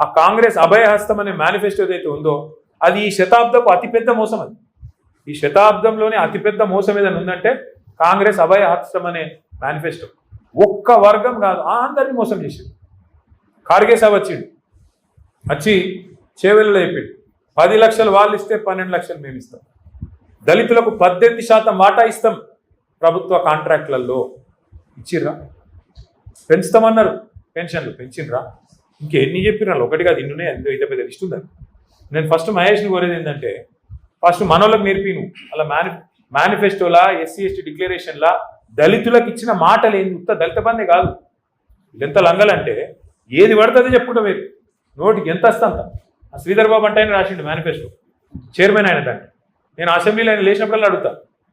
ఆ కాంగ్రెస్ అభయహస్తం అనే మేనిఫెస్టో ఏదైతే ఉందో అది ఈ శతాబ్దపు అతిపెద్ద మోసం అది. ఈ శతాబ్దంలోనే అతిపెద్ద మోసం ఏదైనా ఉందంటే కాంగ్రెస్ అభయహస్తం అనే మేనిఫెస్టో ఒక్క వర్గం కాదు అందరినీ మోసం చేసింది. ఖార్గే సాబ్ వచ్చిండు. వచ్చి చేవెళ్ళలో చెప్పిండు. పది లక్షలు వాళ్ళు ఇస్తే పన్నెండు లక్షలు మేము ఇస్తాం. దళితులకు పద్దెనిమిది శాతం వాటా ఇస్తాం ప్రభుత్వ కాంట్రాక్ట్లలో. ఇచ్చిర్రా? పెంచుతామన్నారు. పెన్షన్లు పెంచిండ్రా ఇంకెన్ని చెప్పినారు ఒకటి కాదు ఇన్నునే ఎంతో ఇదే పెద్ద లిస్ట్ ఉందని నేను ఫస్ట్ మహేష్ని కోరేది ఏంటంటే ఫస్ట్ మనోళ్ళకి నేర్పి నువ్వు అలా మేని మేనిఫెస్టోలా ఎస్సీ ఎస్టీ డిక్లరేషన్లా దళితులకు ఇచ్చిన మాటలు ఏంది? ఉత్త దళిత బందే కాదు. ఎంత లంగలంటే ఏది పడుతుందో చెప్పుకుంటా మీరు. నోటికి ఎంత వస్తా అంత. ఆ శ్రీధర్ బాబు అంటే ఆయన రాసిండు మేనిఫెస్టో చైర్మన్ ఆయన దాన్ని. నేను అసెంబ్లీలో ఆయన లేచినప్పుడల్లా అడుగుతా.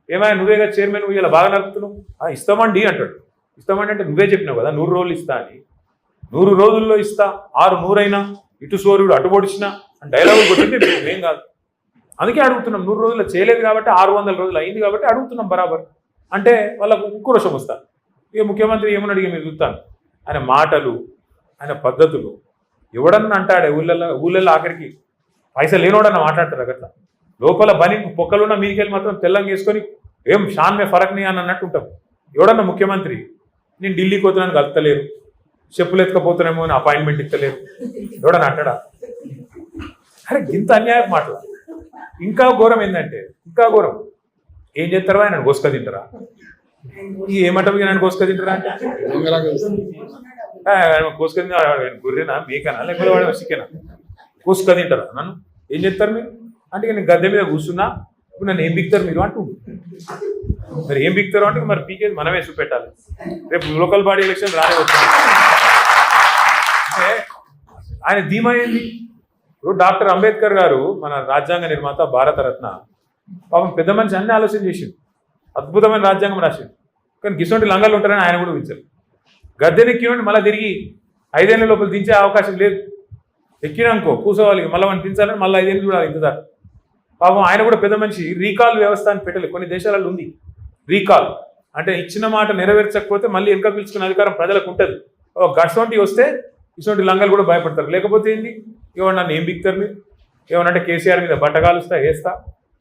ఏమైనా నువ్వేగా చైర్మన్ నువ్వు ఇలా బాగా నడుపుతున్నావు? ఇస్తామండి అంటాడు. ఇస్తామండి అంటే నువ్వే చెప్పినావు కదా నూరు రోజులు ఇస్తా అని. నూరు రోజుల్లో ఇస్తా ఆరు నూరైనా ఇటు సూర్యుడు అటు పొడిచినా అని డైలాగులు కొట్టింది ఏం కాదు. అందుకే అడుగుతున్నాం నూరు రోజుల్లో చేయలేదు కాబట్టి ఆరు వందల రోజులు అయింది కాబట్టి అడుగుతున్నాం బరాబర్. అంటే వాళ్ళకు ఉక్కురోషం వస్తా. ఇక ముఖ్యమంత్రి ఏమని అడిగి మీరు చూస్తాను ఆయన మాటలు ఆయన పద్ధతులు. ఎవడన్నా అంటాడే ఊళ్ళల్లో ఊళ్ళల్లో ఆఖరికి పైసలు లేనోడన్నా మాట్లాడతారు అట్లా లోపల బని పొక్కలున్న మీదికెళ్ళి మాత్రం తెల్లంగా వేసుకొని ఏం షాన్మే ఫరక్ని అని అన్నట్టు ఉంటాం. ఎవడన్నా ముఖ్యమంత్రి నేను ఢిల్లీకి పోతున్నాను కలుతలేరు చెప్పులు ఎత్తుకపోతున్నామో అని అపాయింట్మెంట్ ఇస్తలేదు. ఎవడన్నా అంటాడా? అరే ఇంత అన్యాయం మాటలు. ఇంకా ఘోరం ఏంటంటే ఇంకా ఘోరం. ఏం చేస్తారా ఆయన? కోసుక తింటారా? ఈ ఏమంటావు నన్ను కోసుక తింటారా? అంటే కోసుక తింటా గొర్రెనా? మేకనా? లేకపోతే వాడు చికెనా కోసుక తింటారా? నన్ను? ఏం చేస్తారు మీరు? అంటే నేను గద్దె మీద కూర్చున్నా ఇప్పుడు నన్ను ఏం బిక్తారు మీరు అంటూ. మరి ఏం బిక్తారు అంటే మరి పీకేది మనమే చూపెట్టాలి. రేపు లోకల్ బాడీ ఎలక్షన్ రానే అంటే ఆయన ధీమా ఏంది? ఇప్పుడు డాక్టర్ అంబేద్కర్ గారు మన రాజ్యాంగ నిర్మాత భారతరత్న పాపం పెద్ద మనిషి అన్ని ఆలోచన చేసిండు. అద్భుతమైన రాజ్యాంగం రాసింది కానీ గిసొంటి లంగాలు ఉంటారని ఆయన కూడా ఉంచారు గద్దెని ఎక్కినండి మళ్ళీ తిరిగి ఐదేళ్ళ లోపల దించే అవకాశం లేదు. ఎక్కినాకో కూర్చోవాలి మళ్ళీ మనం దించాలని మళ్ళీ ఐదేళ్ళు చూడాలి ఇంతదాకా పాపం ఆయన కూడా పెద్ద మనిషి. రీకాల్ వ్యవస్థ అని పెట్టలేదు. కొన్ని దేశాలలో ఉంది. రీకాల్. అంటే ఇచ్చిన మాట నెరవేర్చకపోతే మళ్ళీ వెనక పిలుచుకునే అధికారం ప్రజలకు ఉంటుంది. ఒక గట్సొంటి వస్తే ఇటువంటి లంగలు కూడా భయపడతారు. లేకపోతే ఏంది? ఏమన్నా నన్ను ఏం బిక్తారు మీరు? అంటే కేసీఆర్ మీద బట్టగాలుస్తా వేస్తా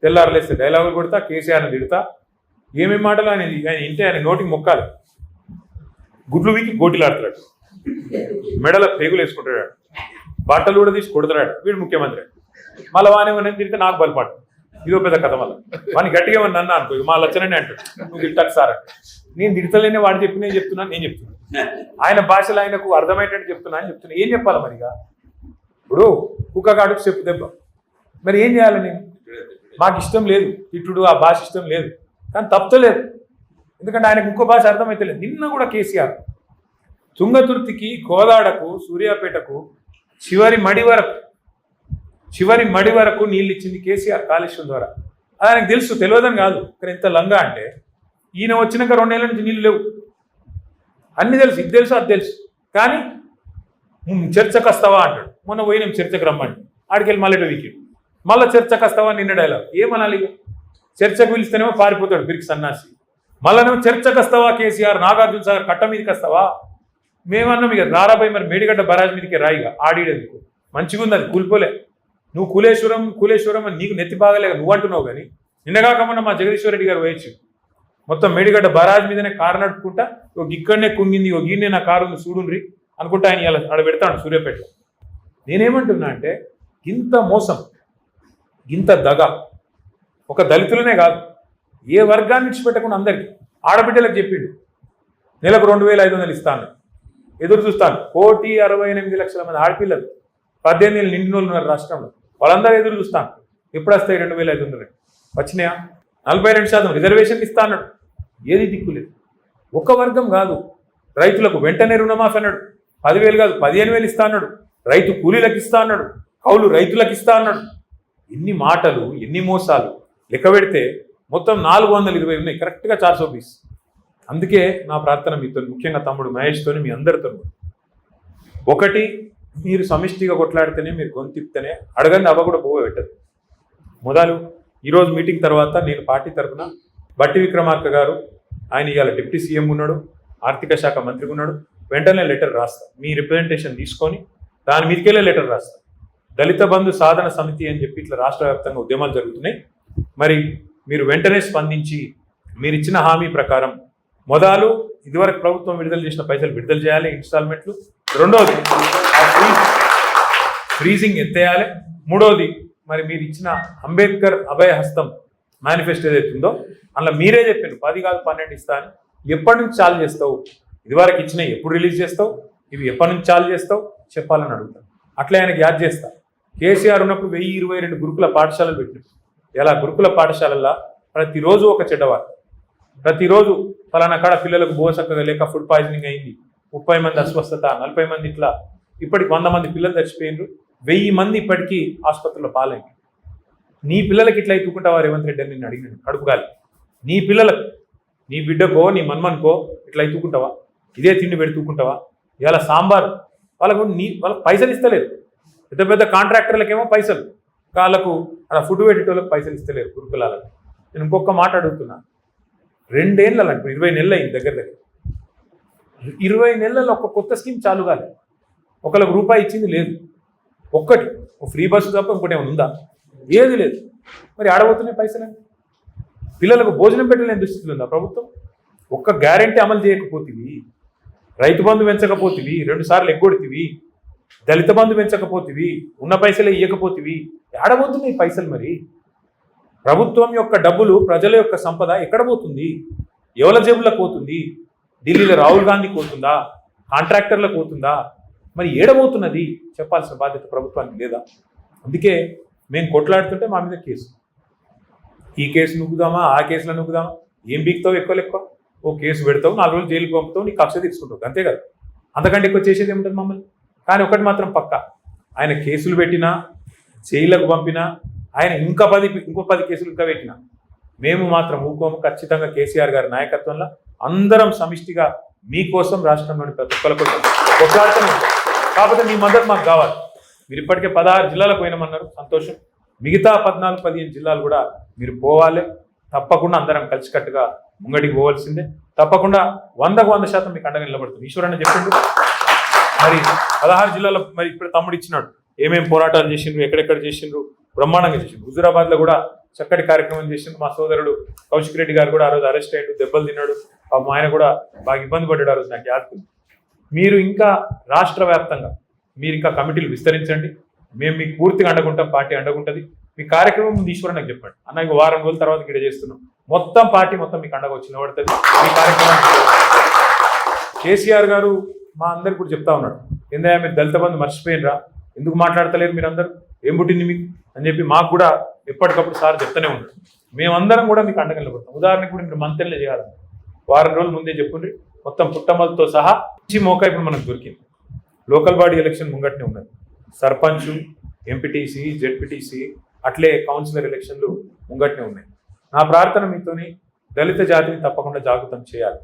తెల్లారులేస్తే డైలాగులు కొడతా కేసీఆర్ని తిడతా. ఏమేమి మాటలు ఆయన ఆయన ఇంటే ఆయన నోటికి మొక్కాలి. గుడ్లు వీకి గోటిలాడుతాడు మెడల పేగులు వేసుకుంటాడు బట్టలు కూడా తీసి కొడుతున్నాడు. వీడు ముఖ్యమంత్రి. మళ్ళీ వానే తిరిగితే నాకు బలపాటు. ఇదో పెద్ద కథ మళ్ళీ. వాడిని గట్టిగా ఏమన్నా అన్నా అనుకో. మా లచ్చనని అంటాడు. నువ్వు తిట్టకు సార్ అంటే. నేను తిడతలేనే వాడు చెప్పి నేను చెప్తున్నాను నేను చెప్తున్నాను ఆయన భాషలో ఆయనకు అర్థమయ్యేటట్టు చెప్తున్నా అని చెప్తున్నా. ఏం చెప్పాలి మరిగా ఇప్పుడు కుక్క కాడుకు చెప్పు దెబ్బ. మరి ఏం చేయాలి నేను? మాకు ఇష్టం లేదు. తిట్టుడు ఆ భాష ఇష్టం లేదు. కానీ తప్పలేదు ఎందుకంటే ఆయనకు ఇంకో భాష అర్థమైతలేదు నిన్న కూడా కేసీఆర్ తుంగతుర్తికి గోదాడకు సూర్యాపేటకు చివరి మడి వరకు చివరి మడి వరకు నీళ్ళు ఇచ్చింది కేసీఆర్ కాలుష్యం ద్వారా. అది ఆయనకు తెలుసు తెలియదని కాదు. ఇక్కడ ఎంత లంగా అంటే ఈయన వచ్చినాక రెండేళ్ళ నుంచి నీళ్ళు లేవు. అన్ని తెలుసు ఇది తెలుసు అది తెలుసు. కానీ చర్చకు వస్తావా? అంటాడు. మొన్న పోయినాం చర్చకు రమ్మండి ఆడికెళ్ళి మళ్ళీ వీకి మళ్ళీ చర్చకు వస్తావా నిన్న డైలాగ్ ఏమనాలి చర్చకు పిలిస్తేనేమో పారిపోతాడు బిరికి సన్నాసి. మళ్ళీనేమో చర్చకు వస్తావా కేసీఆర్? నాగార్జున సాగర్ కట్ట మీదకి వస్తావా? మేమన్నాం ఇక రారాబాయి మరి మేడిగడ్డ బరాజ్ మీదకి రాయిగా ఆడిడేందుకు మంచిగా ఉంది అది కూలిపోలే. నువ్వు కులేశ్వరం కులేశ్వరం అని నీకు నెత్తి బాగలేక నువ్వు అంటున్నావు కానీ నిన్నగాకమన్నా మా జగదీశ్వర రెడ్డి గారు వేయచ్చు మొత్తం మేడిగడ్డ బరాజ్ మీదనే కారు నడుపుకుంటా ఒక ఇక్కడనే కుంగింది ఒక గిన్నే నా కారు ఉంది చూడుండ్రి అనుకుంటా ఆయన ఇలా ఆడ పెడతాడు సూర్యాపేటలో నేనేమంటున్నా అంటే ఇంత మోసం ఇంత దగ ఒక దళితులనే కాదు ఏ వర్గాన్ని విడిచిపెట్టకుండా అందరికీ ఆడబిడ్డలకు చెప్పిండు. నెలకు రెండు వేల ఐదు వందలు ఇస్తాను. ఎదురు చూస్తాను. కోటి అరవై ఎనిమిది లక్షల మంది ఆడపిల్లలు పద్దెనిమిది నిండి నిండిన ఉన్నారు రాష్ట్రంలో. వాళ్ళందరూ ఎదురు చూస్తాను ఎప్పుడు వస్తాయి రెండు వేల ఐదు వందలు? వచ్చినాయా? నలభై రెండు శాతం రిజర్వేషన్ ఇస్తా అన్నాడు. ఏది దిక్కులేదు ఒక వర్గం కాదు. రైతులకు వెంటనే రుణమాఫీ అన్నాడు. పదివేలు కాదు పదిహేను వేలు ఇస్తా అన్నాడు. రైతు కూలీలకు ఇస్తా అన్నాడు. కౌలు రైతులకు ఇస్తా అన్నాడు. ఎన్ని మాటలు ఎన్ని మోసాలు. లెక్క పెడితే మొత్తం నాలుగు వందల ఇరవై ఉన్నాయి. కరెక్ట్గా చార్ సో అందుకే నా ప్రార్థన మీతో ముఖ్యంగా తమ్ముడు మహేష్తో మీ అందరితో ఒకటి మీరు సమిష్టిగా కొట్లాడితేనే మీరు గొంతిప్తేనే అడగండి అవ్వ కూడా పోవ పెట్టదు. మొదలు ఈరోజు మీటింగ్ తర్వాత నేను పార్టీ తరఫున బట్టి విక్రమార్క గారు ఆయన ఇవాళ డిప్యూటీ సీఎం ఉన్నాడు ఆర్థిక శాఖ మంత్రి ఉన్నాడు వెంటనే లెటర్ రాస్తా. మీ రిప్రజెంటేషన్ తీసుకొని దాని మీదకెళ్ళే లెటర్ రాస్తా. దళిత బంధు సాధన సమితి అని చెప్పి ఇట్లా రాష్ట్ర వ్యాప్తంగా ఉద్యమాలు జరుగుతున్నాయి. మరి మీరు వెంటనే స్పందించి మీరు ఇచ్చిన హామీ ప్రకారం మొదలు ఇదివరకు ప్రభుత్వం విడుదల చేసిన పైసలు విడుదల చేయాలి ఇన్స్టాల్మెంట్లు రెండోది ఫ్రీజింగ్ ఎత్తేయాలి. మూడోది మరి మీరు ఇచ్చిన అంబేద్కర్ అభయ హస్తం మేనిఫెస్టో ఏదైతే ఉందో అందులో మీరే చెప్పారు పది కాదు పన్నెండు ఇస్తా అని. ఎప్పటి నుంచి చాలు చేస్తావు? ఇదివరకు ఇచ్చిన ఎప్పుడు రిలీజ్ చేస్తావు? ఇవి ఎప్పటి నుంచి చాలు చేస్తావు? చెప్పాలని అడుగుతాను అట్లా ఆయనకి యాద్ చేస్తా. కేసీఆర్ ఉన్నప్పుడు వెయ్యి ఇరవై రెండు గురుకుల పాఠశాలలు పెట్టినాం. ఎలా? గురుకుల పాఠశాలల్లో ప్రతిరోజు ఒక చెడ్డవారు. ప్రతిరోజు ఫలానా కాడ పిల్లలకు బోసక్కగా లేక ఫుడ్ పాయిజనింగ్ అయింది. ముప్పై మంది అస్వస్థత నలభై మంది ఇట్లా ఇప్పటికి వంద మంది పిల్లలు చచ్చిపోయినారు వెయ్యి మంది ఇప్పటికీ ఆసుపత్రిలో పాలైంది నీ పిల్లలకి ఇట్లా ఎత్తుకుంటావా రేవంత్ రెడ్డి అని నేను అడిగినాను కడుపుగాలి నీ పిల్లలకు నీ బిడ్డకో నీ మన్మన్కో ఇట్లా ఎత్తుకుంటావా? ఇదే తిండి పెడుతుకుంటావా ఇవాళ సాంబార్. వాళ్ళకు నీ వాళ్ళకి పైసలు ఇస్తలేదు పెద్ద పెద్ద కాంట్రాక్టర్లకేమో పైసలు. వాళ్ళకు అలా ఫుడ్ పెట్టేటోళ్ళకి పైసలు ఇస్తలేరు గురుకులాలకు. నేను ఇంకొక మాట అడుగుతున్నా. రెండేళ్ళు ఇప్పుడు ఇరవై నెలలు అయింది దగ్గర దగ్గర. ఇరవై నెలల్లో ఒక కొత్త స్కీమ్ చాలు కాలేదు ఒకళ్ళకి రూపాయి ఇచ్చింది లేదు. ఒక్కటి ఫ్రీ బస్సు తప్ప ఇంకోటి ఏమైనా ఉందా? ఏది లేదు. మరి ఆడబోతున్నాయి పైసలు పిల్లలకు భోజనం పెట్టలేని దుస్థితిలో ఉందా ప్రభుత్వం? ఒక్క గ్యారెంటీ అమలు చేయకపోతివి. రైతు బంధు పెంచకపోతుంది రెండు సార్లు ఎగ్గొడితివి. దళిత బంధు పెంచకపోతివి. ఉన్న పైసలే ఇవ్వకపోతివి ఆడబోతున్నాయి పైసలు మరి? ప్రభుత్వం యొక్క డబ్బులు ప్రజల యొక్క సంపద ఎక్కడ పోతుంది? ఎవరి జేబులకు పోతుంది? ఢిల్లీలో రాహుల్ గాంధీ పోతుందా కాంట్రాక్టర్లకు పోతుందా మరి ఏడబోతున్నది చెప్పాల్సిన బాధ్యత ప్రభుత్వానికి లేదా? అందుకే మేము కొట్లాడుతుంటే మా మీద కేసు. ఈ కేసు నువ్వుదామా ఆ కేసులో నుగ్గుదామా ఏం బీక్తావు ఎక్కువ ఎక్కువ ఓ కేసు పెడతావు నాలుగు రోజులు జైలుకి పంపుతావు నీకు కక్ష తీసుకుంటావు. అంతే కదా? అంతకంటే ఎక్కువ చేసేది ఏముంటుంది మమ్మల్ని? కానీ ఒకటి మాత్రం పక్క. ఆయన కేసులు పెట్టినా జైలకు పంపినా ఆయన ఇంకా పది ఇంకో పది కేసులు ఇంకా పెట్టినా. మేము మాత్రం ఊకోము. ఖచ్చితంగా కేసీఆర్ గారి నాయకత్వంలో అందరం సమిష్టిగా మీకోసం రాష్ట్రంలోని ప్రతి ఒక్కరి కోసం. కొట్లాడుతూనే కాకపోతే మీ మద్దతు మాకు కావాలి. మీరు ఇప్పటికే పదహారు జిల్లాలకు పోయినామన్నారు. సంతోషం. మిగతా పద్నాలుగు పదిహేను జిల్లాలు కూడా మీరు పోవాలి. తప్పకుండా అందరం కలిసికట్టుగా ముంగడికి పోవాల్సిందే. తప్పకుండా వందకు వంద శాతం మీకు అండగా నిలబడుతుంది. ఈశ్వరన్న చెప్పిండు. మరి పదహారు జిల్లాలో మరి ఇప్పుడు తమ్ముడు ఇచ్చినాడు. ఏమేమి పోరాటాలు చేసిండ్రు ఎక్కడెక్కడ చేసిండ్రు బ్రహ్మాండంగా చేసిండ్రు. హుజురాబాద్లో కూడా చక్కటి కార్యక్రమం చేసిండ్రు మా సోదరుడు కౌశిక్ రెడ్డి గారు కూడా ఆ రోజు అరెస్ట్ అయ్యాడు దెబ్బలు తిన్నాడు. పాపం ఆయన కూడా బాగా ఇబ్బంది పడ్డాడు ఆ రోజు నాకు యాదకుంది మీరు ఇంకా రాష్ట్ర వ్యాప్తంగా మీరు ఇంకా కమిటీలు విస్తరించండి. మేము మీకు పూర్తిగా అండగుంటాం పార్టీ అండగుంటది. మీ కార్యక్రమం ముందు ఈశ్వరన్ నాకు చెప్పండి. అన్న ఇక వారం రోజుల తర్వాత ఇక్కడ చేస్తున్నాం. మొత్తం పార్టీ మొత్తం మీకు అండగా వచ్చి నిలబడుతుంది. మీ కార్యక్రమం కేసీఆర్ గారు మా అందరికి కూడా చెప్తా ఉన్నాడు. ఏందయ్యా మీరు దళిత బంధు మర్చిపోయినరా? ఎందుకు మాట్లాడతలేరు మీరందరూ? ఏం పుట్టింది మీకు? అని చెప్పి మాకు కూడా ఎప్పటికప్పుడు సార్ చెప్తూనే ఉన్నాడు. మేమందరం కూడా మీకు అండగా నిలబడతాం. ఉదాహరణకు కూడా మీరు మంత్రులే చేయాలన్నారు వారం రోజుల ముందే చెప్పుండ్రి. మొత్తం పుట్టమలతో సహా మంచి మోకా ఇప్పుడు మనకు దొరికింది. లోకల్ బాడీ ఎలక్షన్ ముంగట్నే ఉన్నది. సర్పంచ్ ఎంపీటీసీ జెడ్పీటీసీ అట్లే కౌన్సిలర్ ఎలక్షన్లు ముంగట్నే ఉన్నాయి. నా ప్రార్థన మీతోని దళిత జాతిని తప్పకుండా జాగృతం చేయాలి.